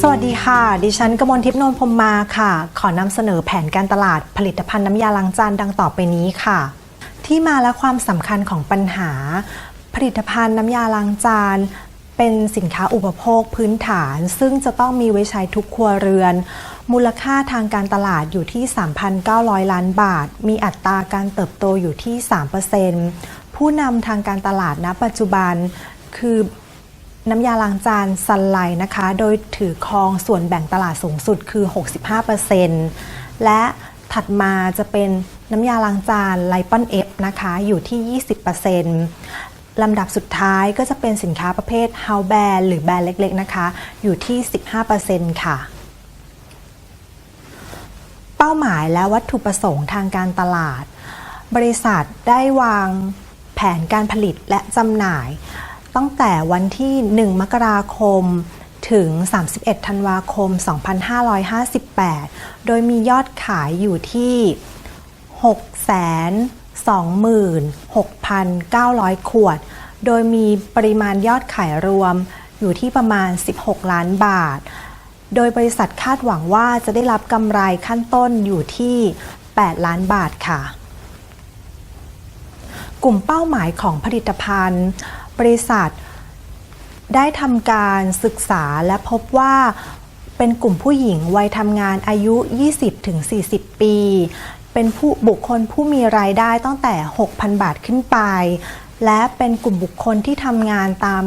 สวัสดีค่ะ ดิฉันกมลทิพย์นนพมมาค่ะ ขอนำเสนอแผนการตลาดผลิตภัณฑ์น้ำยาล้างจานดังต่อไปนี้ค่ะ ที่มาและความสำคัญของปัญหา ผลิตภัณฑ์น้ำยาล้างจานเป็นสินค้าอุปโภคพื้นฐาน ซึ่งจะต้องมีไว้ใช้ทุกครัวเรือน มูลค่าทางการตลาดอยู่ที่ 3,900 ล้านบาท มีอัตราการเติบโตอยู่ที่ 3%ผู้นำทางการตลาดณปัจจุบัน คือ น้ำยาล้างจานซันไลนะคะ โดยถือครองส่วนแบ่งตลาดสูงสุดคือ 65%และถัดมาจะเป็นน้ำยาล้างจานไลปอนเอฟนะคะอยู่ที่ 20%ลำดับสุดท้ายก็จะเป็นสินค้าประเภท House Brand หรือแบรนด์เล็ก ๆ นะคะ อยู่ที่ 15%ค่ะ เป้าหมายและวัตถุประสงค์ทางการตลาด บริษัทได้วางแผนการผลิตและจำหน่าย ตั้งแต่วันที่ 1 มกราคมถึง 31 ธันวาคม 2558 โดยมียอดขายอยู่ที่ 626,900 ขวด โดยมีปริมาณยอดขายรวมอยู่ที่ประมาณ 16 ล้านบาท โดยบริษัทคาดหวังว่าจะได้รับกำไรขั้นต้นอยู่ที่ 8 ล้านบาทค่ะ กลุ่มเป้าหมายของผลิตภัณฑ์ บริษัท ได้ทำการศึกษาและพบว่าเป็นกลุ่มผู้หญิงวัยทำงานอายุ 20-40 ปี เป็นผู้บุคคลผู้มีรายได้ตั้งแต่ 6,000 บาทขึ้นไป และเป็นกลุ่มบุคคลที่ทำงานตาม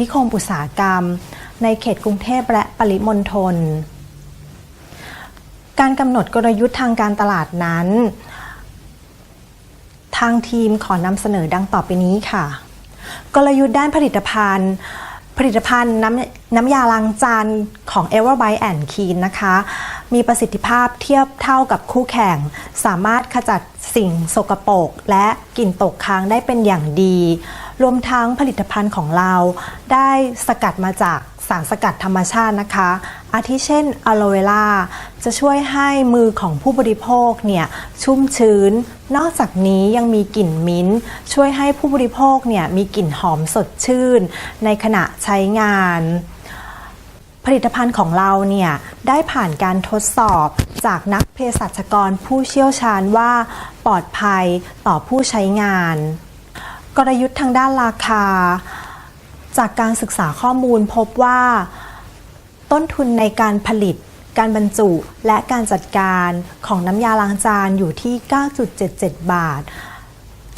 นิคมอุตสาหกรรม ในเขตกรุงเทพและปริมณฑล การกำหนดกลยุทธ์ทางการตลาดนั้น ทางทีมขอนำเสนอดังต่อไปนี้ค่ะ กลยุทธ์ด้านผลิตภัณฑ์ ผลิตภัณฑ์น้ำน้ำยาล้างจานของ e v e r b y and Clean นะคะ มีประสิทธิภาพเทียบเท่ากับคู่แข่ง สามารถขจัดสิ่งสกปรกและกลิ่นตกค้างได้เป็นอย่างดี รวมทั้งผลิตภัณฑ์ของเราได้สกัดมาจากสารสกัดธรรมชาตินะคะ อาทิเช่นอะโลเวล่าจะช่วยให้มือของผู้บริโภคเนี่ยชุ่มชื้น นอกจากนี้ยังมีกลิ่นมิ้นท์ช่วยให้ผู้บริโภคเนี่ยมีกลิ่นหอมสดชื่น ในขณะใช้งาน ผลิตภัณฑ์ของเราเนี่ยได้ผ่านการทดสอบจากนักเภสัชกรผู้เชี่ยวชาญว่าปลอดภัยต่อผู้ใช้งาน กลยุทธ์ทางด้านราคา จากการศึกษาข้อมูลพบว่า ต้นทุนในการผลิต การบรรจุและการจัดการของน้ำยาล้างจานอยู่ที่ 9.77 บาท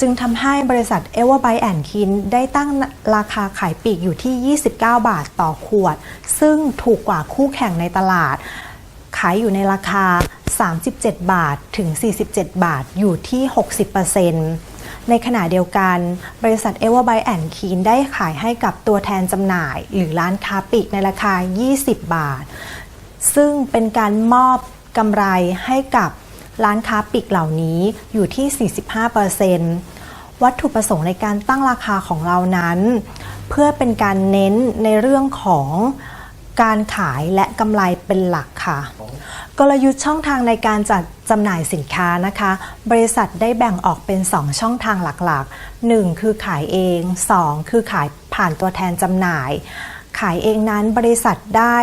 จึงทำให้บริษัทเอเวอร์ไบแอนคินได้ตั้งราคาขายปลีกอยู่ที่ 29 บาทต่อขวด ซึ่งถูกกว่าคู่แข่งในตลาด ขายอยู่ในราคา 37 บาทถึง 47 บาทอยู่ที่ 60%ในขณะเดียวกัน บริษัทเอเวอร์ไบแอนคีนได้ขายให้กับตัวแทนจำหน่าย หรือร้านค้าปลีกในราคา 20 บาท ซึ่งเป็นการมอบกำไรให้กับร้านค้าปลีกเหล่านี้อยู่ที่ 45%วัตถุประสงค์ในการตั้งราคาของเรานั้น เพื่อเป็นการเน้นในเรื่องของการขายและกำไรเป็นหลักค่ะ กลยุทธ์ช่องทางในการจัดจำหน่ายสินค้านะคะ บริษัทได้แบ่งออกเป็น 2 ช่องทางหลักๆ 1 คือขายเอง 2 คือขายผ่านตัวแทนจำหน่าย ขายเองนั้นบริษัทได้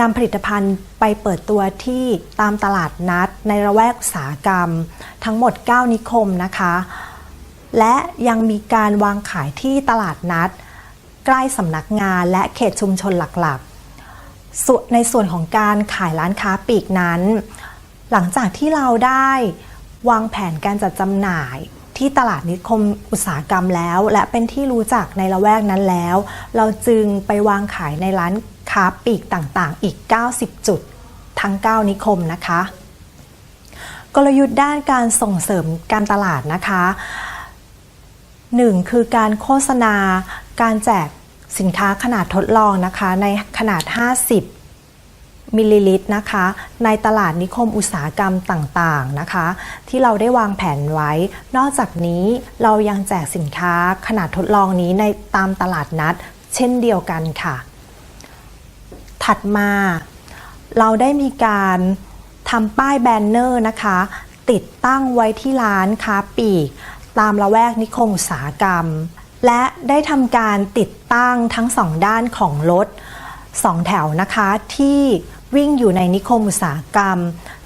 นำผลิตภัณฑ์ไปเปิดตัวที่ตามตลาดนัดในระแวกอุตสาหกรรม ทั้งหมด 9 นิคมนะคะ และยังมีการวางขายที่ตลาดนัด ใกล้สำนักงานและเขตชุมชนหลักๆ ในส่วนของการขายร้านค้าปลีกนั้น หลังจากที่เราได้วางแผนการจัดจำหน่ายที่ตลาดนิคมอุตสาหกรรมแล้ว และเป็นที่รู้จักในละแวกนั้นแล้ว เราจึงไปวางขายในร้าน ค้าปลีกต่างๆ อีก 90 จุด ทั้ง 9 นิคมนะคะ กลยุทธ์ด้านการส่งเสริมการตลาดนะคะหนึ่งคือการโฆษณา การแจกสินค้าขนาดทดลองนะคะ ในขนาด 50 มิลลิลิตรนะคะ ในตลาดนิคมอุตสาหกรรมต่างๆนะคะ ที่เราได้วางแผนไว้ นอกจากนี้เรายังแจกสินค้าขนาดทดลองนี้ในตามตลาดนัด เช่นเดียวกันค่ะ ถัดมา เราได้มีการทำป้ายแบนเนอร์นะคะ ติดตั้งไว้ที่ร้านค้าปลีก ตามละแวกนิคมอุตสาหกรรม และได้ทำการติดตั้งทั้งสองด้านของรถสองแถวนะคะที่วิ่งอยู่ในนิคมอุตสาหกรรม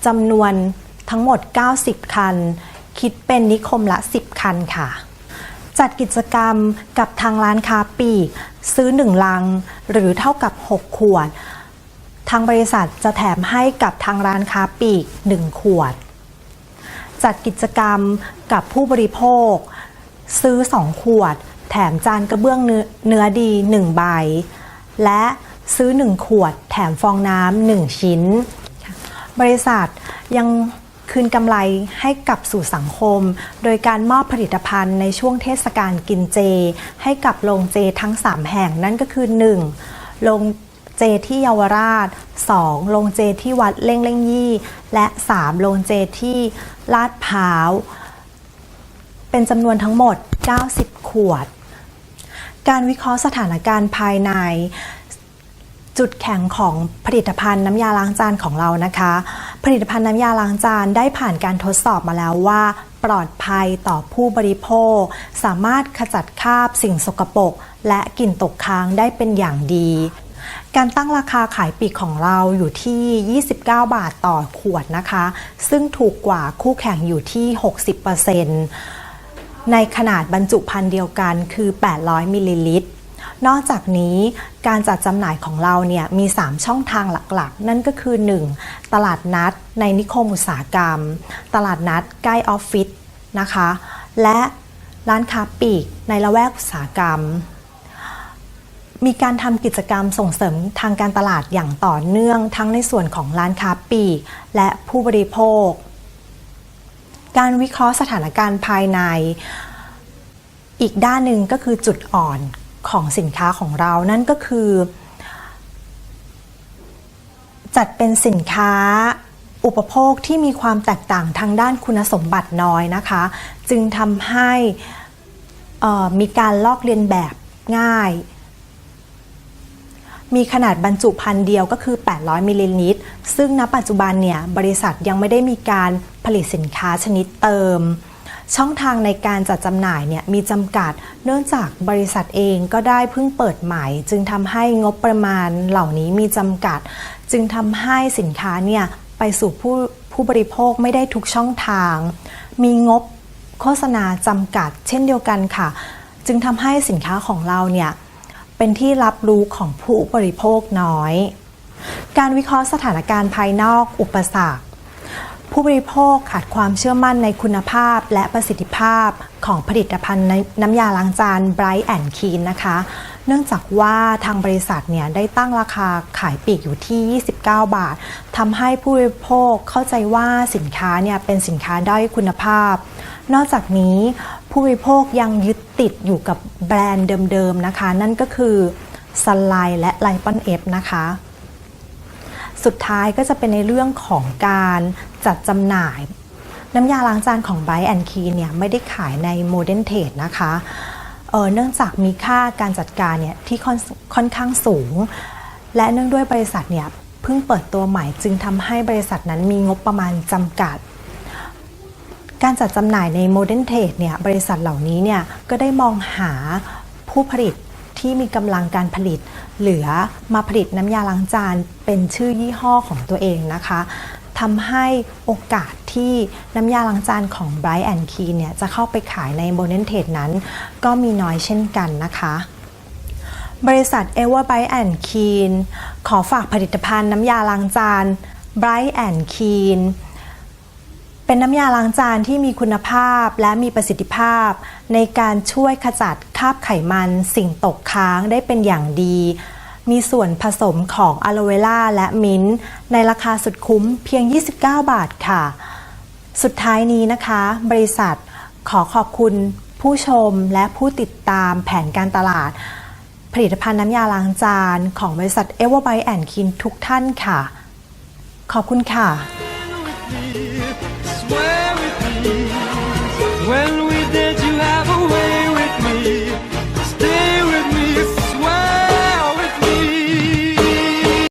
จำนวนทั้งหมด 90 คัน คิดเป็นนิคมละ 10 คันค่ะ จัดกิจกรรมกับทางร้านค้าปีก ซื้อ 1 ลัง หรือเท่ากับ 6 ขวด ทางบริษัทจะแถมให้กับทางร้านค้าปลีก 1 ขวด จัดกิจกรรมกับผู้บริโภค ซื้อ 2 ขวด แถมจานกระเบื้องเนื้อเนื้อดี 1 ใบ และซื้อ 1 ขวด แถมฟองน้ำ1ชิ้น บริษัทยังคืนกำไรให้กับสู่สังคม โดยการมอบผลิตภัณฑ์ในช่วงเทศกาลกินเจ ให้กับโรงเจทั้ง 3 แห่งนั่นก็คือ 1. โรง เจที่เยาวราช 2. โรงเจที่วัดเล่งเล่งยี่ และ 3. โรงเจที่ลาดพร้าว เป็นจำนวนทั้งหมด 90 ขวด การวิเคราะห์สถานการณ์ภายใน จุดแข็งของผลิตภัณฑ์น้ำยาล้างจานของเรานะคะ ผลิตภัณฑ์น้ำยาล้างจานได้ผ่านการทดสอบมาแล้วว่าปลอดภัยต่อผู้บริโภค สามารถขจัดคราบสิ่งสกปรกและกลิ่นตกค้างได้เป็นอย่างดี การตั้งราคาขายปีกของเราอยู่ที่ 29 บาทต่อขวดนะคะ ซึ่งถูกกว่าคู่แข่งอยู่ที่ 60%ในขนาดบรรจุภัณฑ์เดียวกันคือ 800 มิลลิลิตร นอกจากนี้การจัดจำหน่ายของเราเนี่ยมี 3 ช่องทางหลักๆ นั่นก็คือ 1. ตลาดนัดในนิคมอุตสาหกรรม ตลาดนัดใกล้ออฟฟิศนะคะ และร้านค้าปลีกในละแวกอุตสาหกรรม มีการทำกิจกรรมส่งเสริมทางการตลาดอย่างต่อเนื่องทั้งในส่วนของร้านค้าปลีกและผู้บริโภค การวิเคราะห์สถานการณ์ภายใน อีกด้านหนึ่งก็คือจุดอ่อนของสินค้าของเรา นั่นก็คือ จัดเป็นสินค้าอุปโภคที่มีความแตกต่างทางด้านคุณสมบัติน้อยนะคะ จึงทำให้มีการลอกเลียนแบบง่าย มีขนาดบรรจุภัณฑ์เดียวก็คือ 800 มิลลิลิตร ซึ่งณปัจจุบันเนี่ยบริษัทยังไม่ได้มีการผลิตสินค้าชนิดเติม ช่องทางในการจัดจำหน่ายเนี่ยมีจำกัด เนื่องจากบริษัทเองก็ได้เพิ่งเปิดใหม่ จึงทำให้งบประมาณเหล่านี้มีจำกัด จึงทำให้สินค้าเนี่ยไปสู่ผู้ผู้บริโภคไม่ได้ทุกช่องทาง มีงบโฆษณาจำกัด เช่นเดียวกันค่ะ จึงทำให้สินค้าของเราเนี่ย เป็นที่รับรู้ของผู้บริโภคน้อย การวิเคราะห์สถานการณ์ภายนอกอุปสรรค ผู้บริโภคขาดความเชื่อมั่นในคุณภาพและประสิทธิภาพของผลิตภัณฑ์น้ำยาล้างจาน Bright and Clean นะคะ เนื่องจากว่าทางบริษัทเนี่ยได้ตั้งราคาขายปลีกอยู่ที่ 29 บาททำให้ผู้บริโภคเข้าใจว่าสินค้าเนี่ยเป็นสินค้าด้อยคุณภาพ นอกจากนี้ ผู้บริโภคยังยึดติดอยู่กับแบรนด์เดิมๆนะคะ นั่นก็คือสไลและไลปอนเอฟนะคะ สุดท้ายก็จะเป็นในเรื่องของการจัดจำหน่าย น้ำยาล้างจานของ b บ and Key เนี่ยไม่ได้ขายใน Modern Trade นะคะเออเนื่องจากมีค่าการจัดการเนี่ยที่ค่อนค่อนข้างสูง และเนื่องด้วยบริษัทเนี่ยเพิ่งเปิดตัวใหม่จึงทำให้บริษัทนั้นมีงบประมาณจำกัด การจัดจำหน่ายใน Modern Trade เนี่ยบริษัทเหล่านี้เนี่ยก็ได้มองหาผู้ผลิตที่มีกำลังการผลิต เหลือมาผลิตน้ำยาล้างจานเป็นชื่อยี่ห้อของตัวเองนะคะทำให้โอกาสที่น้ำยาล้างจานของ Bright and Key เนี่ยจะเข้าไปขายใน Modern Trade นั้น ก็มีน้อยเช่นกันนะคะบริษัท e v e r Bright and Keen ขอฝากผลิตภัณฑ์น้ำยาล้างจาน Bright and Keen เป็นน้ำยาล้างจานที่มีคุณภาพและมีประสิทธิภาพ ในการช่วยขจัดคราบไขมันสิ่งตกค้างได้เป็นอย่างดี มีส่วนผสมของอะโลเวล่าและมิ้นท์ในราคาสุดคุ้มเพียง 29 บาทค่ะ สุดท้ายนี้นะคะ บริษัทขอขอบคุณผู้ชมและผู้ติดตามแผนการตลาด ผลิตภัณฑ์น้ำยาล้างจาน ของบริษัท e v e r b y and Kin ทุกท่านค่ะ ขอบคุณค่ะ world.